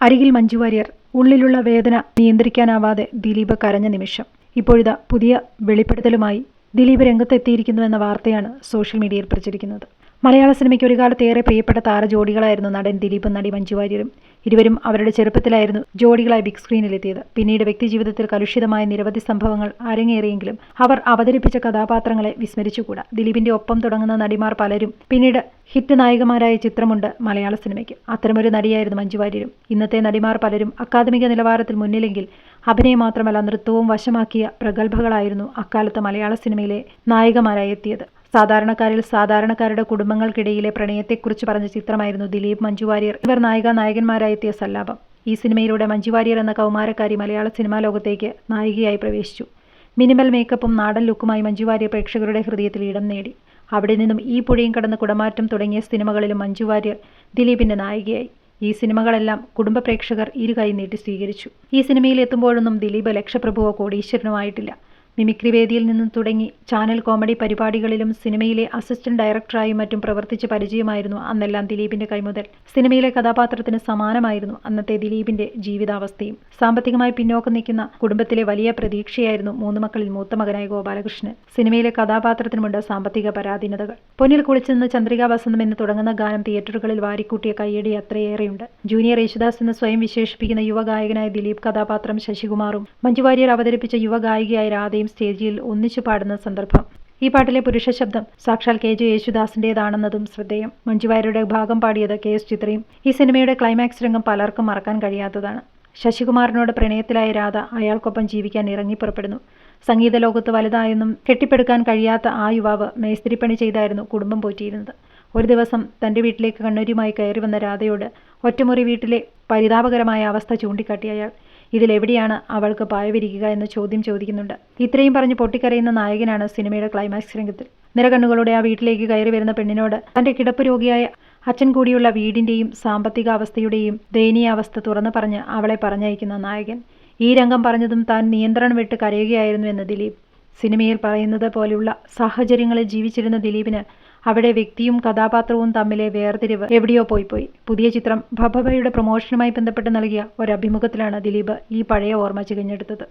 അരികിൽ മഞ്ജു വാര്യർ ഉള്ളിലുള്ള വേദന നിയന്ത്രിക്കാനാവാതെ ദിലീപ് കരഞ്ഞ നിമിഷം. ഇപ്പോഴിതാ പുതിയ വെളിപ്പെടുത്തലുമായി ദിലീപ് രംഗത്തെത്തിയിരിക്കുന്നുവെന്ന വാർത്തയാണ് സോഷ്യൽ മീഡിയയിൽ പ്രചരിക്കുന്നത്. മലയാള സിനിമയ്ക്ക് ഒരു കാലത്ത് ഏറെ പ്രിയപ്പെട്ട താരജോഡികളായിരുന്നു നടൻ ദിലീപും നടി മഞ്ജു വാര്യരും. ഇരുവരും അവരുടെ ചെറുപ്പത്തിലായിരുന്നു ജോഡികളായി ബിഗ് സ്ക്രീനിലെത്തിയത്. പിന്നീട് വ്യക്തിജീവിതത്തിൽ കലുഷിതമായ നിരവധി സംഭവങ്ങൾ അരങ്ങേറിയെങ്കിലും അവർ അവതരിപ്പിച്ച കഥാപാത്രങ്ങളെ വിസ്മരിച്ചുകൂടാ. ദിലീപിന്റെ ഒപ്പം തുടങ്ങുന്ന നടിമാർ പലരും പിന്നീട് ഹിറ്റ് നായികമാരായ ചിത്രമുണ്ട് മലയാള സിനിമയ്ക്ക്. അത്തരമൊരു നടിയായിരുന്നു മഞ്ജു വാര്യരും. ഇന്നത്തെ നടിമാർ പലരും അക്കാദമിക നിലവാരത്തിൽ മുന്നിലെങ്കിൽ അഭിനയം മാത്രമല്ല നൃത്തവും വശമാക്കിയ പ്രഗത്ഭകളായിരുന്നു അക്കാലത്ത് മലയാള സിനിമയിലെ നായികമാരായി എത്തിയത്. സാധാരണക്കാരിൽ സാധാരണക്കാരുടെ കുടുംബങ്ങൾക്കിടയിലെ പ്രണയത്തെക്കുറിച്ച് പറഞ്ഞ ചിത്രമായിരുന്നു ദിലീപ് മഞ്ജു വാര്യർ ഇവർ നായിക നായകന്മാരായി എത്തിയ സല്ലാപം. ഈ സിനിമയിലൂടെ മഞ്ജു വാര്യർ എന്ന കൗമാരക്കാരി മലയാള സിനിമാ ലോകത്തേക്ക് നായികയായി പ്രവേശിച്ചു. മിനിമൽ മേക്കപ്പും നാടൻ ലുക്കുമായി മഞ്ജു വാര്യർ പ്രേക്ഷകരുടെ ഹൃദയത്തിൽ ഇടം നേടി. അവിടെ നിന്നും ഈ പുഴയും കടന്ന് കുടമാറ്റം തുടങ്ങിയ സിനിമകളിലും മഞ്ജു വാര്യർ ദിലീപിന്റെ നായികയായി. ഈ സിനിമകളെല്ലാം കുടുംബ പ്രേക്ഷകർ ഇരുകൈ നീട്ടി സ്വീകരിച്ചു. ഈ സിനിമയിൽ എത്തുമ്പോഴൊന്നും ദിലീപ് ലക്ഷപ്രഭുവോ കോടീശ്വരനോ ആയിട്ടില്ല. മിമിക്രി വേദിയിൽ നിന്നും തുടങ്ങി ചാനൽ കോമഡി പരിപാടികളിലും സിനിമയിലെ അസിസ്റ്റന്റ് ഡയറക്ടറായും മറ്റും പ്രവർത്തിച്ച് പരിചയമായിരുന്നു അന്നെല്ലാം ദിലീപിന്റെ കൈമുതൽ. സിനിമയിലെ കഥാപാത്രത്തിന് സമാനമായിരുന്നു അന്നത്തെ ദിലീപിന്റെ ജീവിതാവസ്ഥയും. സാമ്പത്തികമായി പിന്നോക്കം നിൽക്കുന്ന കുടുംബത്തിലെ വലിയ പ്രതീക്ഷയായിരുന്നു മൂന്ന് മക്കളിൽ മൂത്ത മകനായ ഗോപാലകൃഷ്ണൻ. സിനിമയിലെ കഥാപാത്രത്തിനുമുണ്ട് സാമ്പത്തിക പരാധീനതകൾ. പൊന്നിൽ കുളിച്ചെന്ന് ചന്ദ്രികാ വസന്തം എന്ന് തുടങ്ങുന്ന ഗാനം തിയേറ്ററുകളിൽ വാരിക്കൂട്ടിയ കയ്യടി അത്രയേറെയുണ്ട്. ജൂനിയർ യേശുദാസ് എന്ന് സ്വയം വിശേഷിപ്പിക്കുന്ന യുവഗായകനായ ദിലീപ് കഥാപാത്രം ശശികുമാറും മഞ്ജുവാര്യർ അവതരിപ്പിച്ച യുവഗായികയായ രാധയും സ്റ്റേജിൽ ഒന്നിച്ചു പാടുന്ന സന്ദർഭം. ഈ പാട്ടിലെ പുരുഷ ശബ്ദം സാക്ഷാൽ കെ. ജെ. യേശുദാസിന്റേതാണെന്നതും ശ്രദ്ധേയം. മഞ്ജുവാര്യരുടെ ഭാഗം പാടിയത് കെ. എസ്. ചിത്രയും ഈ സിനിമയുടെ ക്ലൈമാക്സ് രംഗം പലർക്കും മറക്കാൻ കഴിയാത്തതാണ്. ശശികുമാറിനോട് പ്രണയത്തിലായ രാധ അയാൾക്കൊപ്പം ജീവിക്കാൻ ഇറങ്ങിപ്പുറപ്പെടുന്നു സംഗീത ലോകത്ത് വലുതായെന്നും കെട്ടിപ്പടുക്കാൻ കഴിയാത്ത ആ യുവാവ് മേസ്തിരിപ്പണി ചെയ്തായിരുന്നു കുടുംബം പോറ്റിയിരുന്നത്. ഒരു ദിവസം തന്റെ വീട്ടിലേക്ക് കണ്ണൂരിയുമായി കയറി വന്ന രാധയോട് ഒറ്റമുറി വീട്ടിലെ പരിതാപകരമായ അവസ്ഥ ചൂണ്ടിക്കാട്ടി അയാൾ. ഇതിലെവിടെയാണ് അവൾക്ക് പായവിരിക്കുക എന്ന ചോദ്യം ചോദിക്കുന്നുണ്ട്. ഇത്രയും പറഞ്ഞ് പൊട്ടിക്കരയുന്ന നായകനാണ് സിനിമയുടെ ക്ലൈമാക്സ് രംഗത്തിൽ നിറകണ്ണുകളുടെ ആ വീട്ടിലേക്ക് കയറി വരുന്ന പെണ്ണിനോട് തന്റെ കിടപ്പ് രോഗിയായ അച്ഛൻ കൂടിയുള്ള വീടിന്റെയും സാമ്പത്തിക അവസ്ഥയുടെയും ദയനീയാവസ്ഥ തുറന്നു പറഞ്ഞ് അവളെ പറഞ്ഞയക്കുന്ന നായകൻ ഈ രംഗം പറഞ്ഞതും താൻ നിയന്ത്രണം വിട്ട് കരയുകയായിരുന്നു എന്ന് ദിലീപ്. സിനിമയിൽ പറയുന്നത് പോലെയുള്ള സാഹചര്യങ്ങളിൽ ജീവിച്ചിരുന്ന ദിലീപിന് അവിടെ വ്യക്തിയും കഥാപാത്രവും തമ്മിലെ വേർതിരിവ് എവിടെയോ പോയി പോയി. പുതിയ ചിത്രം ഭബഭയുടെ പ്രൊമോഷനുമായി ബന്ധപ്പെട്ട് നൽകിയ ഒരു അഭിമുഖത്തിലാണ് ദിലീപ് ഈ പഴയ ഓർമ്മ ചികഞ്ഞെടുത്തത്.